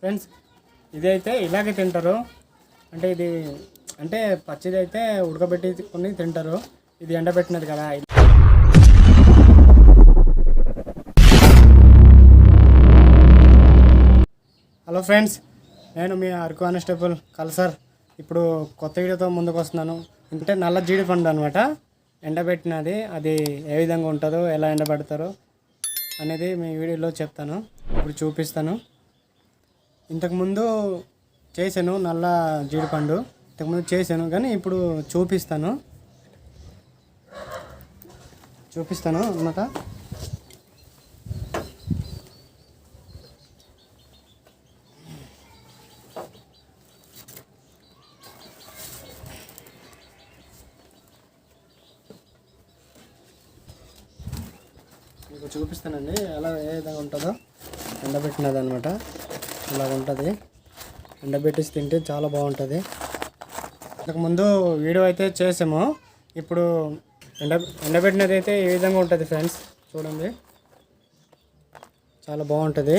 Friends ఇదైతే ఇలాగే తింటారు. అంటే ఇది అంటే పచ్చిది అయితే ఉడకబెట్టి కొన్ని తింటారు. ఇది ఎండబెట్టినది కదా హలో ఫ్రెండ్స్ నేను మీ అరకు కానిస్టేబుల్ కల్సర్ ఇప్పుడు కొత్త వీడియోతో ముందుకు వస్తున్నాను. అంటే నల్ల జీడిపండు అనమాట ఎండబెట్టినది అది ఏ విధంగా ఉంటుందో ఎలా ఎండబెడతారో అనేది మీ వీడియోలో చెప్తాను. ఇప్పుడు చూపిస్తాను. ఇంతకుముందు చేశాను నల్ల జీడిపండు. ఇంతకుముందు చేశాను కానీ ఇప్పుడు చూపిస్తాను. చూపిస్తాను అన్నమాట. మీకు చూపిస్తానండి ఎలా ఏ విధంగా ఉంటుందో. ఎండబెట్టినది అనమాట ఇలా ఉంటుంది. ఎండబెట్టేసి తింటే చాలా బాగుంటుంది. ఇంతకుముందు వీడియో అయితే చేసాము. ఇప్పుడు ఎండ ఎండబెట్టినది అయితే ఈ విధంగా ఉంటుంది ఫ్రెండ్స్. చూడండి. చాలా బాగుంటుంది.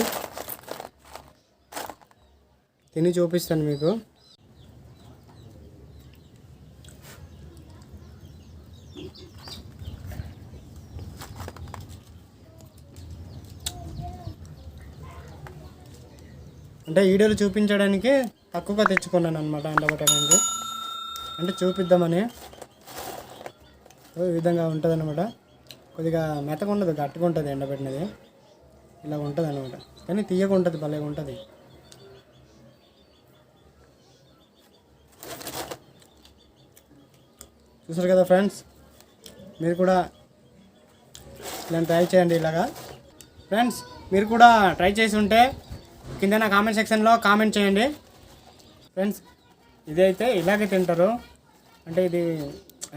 తిని చూపిస్తాను మీకు. అంటే వీడియోలు చూపించడానికి తక్కువగా తెచ్చుకున్నాను అనమాట అండబట్టడానికి అంటే చూపిద్దామని ఈ విధంగా ఉంటుంది అనమాట కొద్దిగా మెత్తగా ఉండదు గట్టిగా ఉంటుంది ఎండబెట్టినది. ఇలా ఉంటుంది అనమాట కానీ తీయగా ఉంటుంది భలేగా ఉంటుంది. చూసారు కదా ఫ్రెండ్స్? మీరు కూడా ఇలా ట్రై చేయండి ఇలాగా. ఫ్రెండ్స్ మీరు కూడా ట్రై చేసి ఉంటే కింద నా కామెంట్ సెక్షన్లో కామెంట్ చేయండి. ఫ్రెండ్స్ ఇదైతే ఇలాగే తింటారు. అంటే ఇది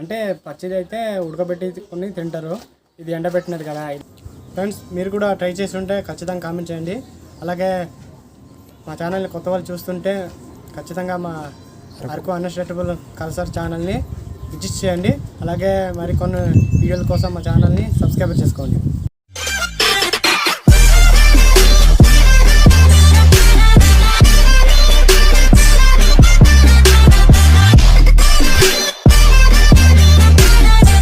అంటే పచ్చిది అయితే ఉడకబెట్టి కొన్ని తింటారు. ఇది ఎండబెట్టినది కదా. ఫ్రెండ్స్ మీరు కూడా ట్రై చేసి ఉంటే ఖచ్చితంగా కామెంట్ చేయండి. అలాగే మా ఛానల్ని కొత్త వాళ్ళు చూస్తుంటే ఖచ్చితంగా మా అరకు అన్స్టేటబుల్ కల్చర్ ఛానల్ని విజిట్ చేయండి. అలాగే మరికొన్ని వీడియోల కోసం మా ఛానల్ని సబ్స్క్రైబ్ చేసుకోండి.